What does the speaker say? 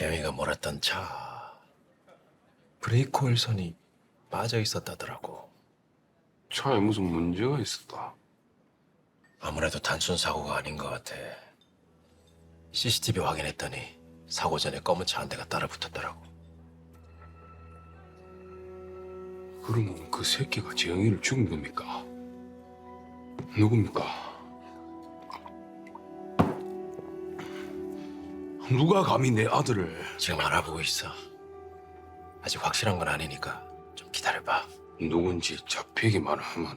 재영이가 몰았던 차 브레이크 홀선이 빠져 있었다더라고. 차에 무슨 문제가 있었다. 아무래도 단순 사고가 아닌 것 같아. CCTV 확인했더니 사고 전에 검은 차 한 대가 따라 붙었더라고. 그러면 그 새끼가 재영이를 죽인 겁니까? 누굽니까? 누가 감히 내 아들을 지금 알아보고 있어. 아직 확실한 건 아니니까 좀 기다려봐. 누군지 잡히기만 하면